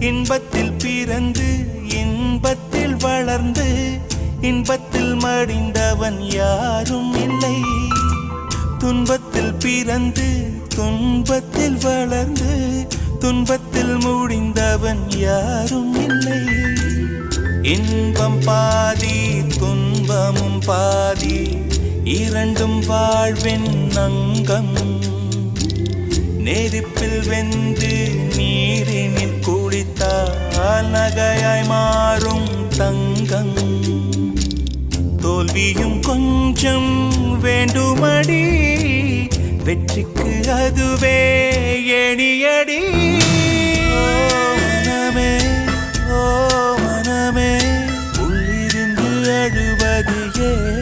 இன்பத்தில் பிறந்து இன்பத்தில் வளர்ந்து இன்பத்தில் மடிந்தவன் யாரும் இல்லை. துன்பத்தில் பிறந்து துன்பத்தில் வளர்ந்து துன்பத்தில் முடிந்தவன் யாரும் இல்லை. இன்பம் பாதி துன்பமும் பாதி இரண்டும் வாழ்வின் அங்கம். நெருப்பில் வெந்து நீரினில் நகையாய் மாறும் தங்கம். தோல்வியும் கொஞ்சம் வேண்டுமடி. வெற்றிக்கு அதுவே எணியடி மனமே ஓ மனமே உள்ளிருந்து அழுவது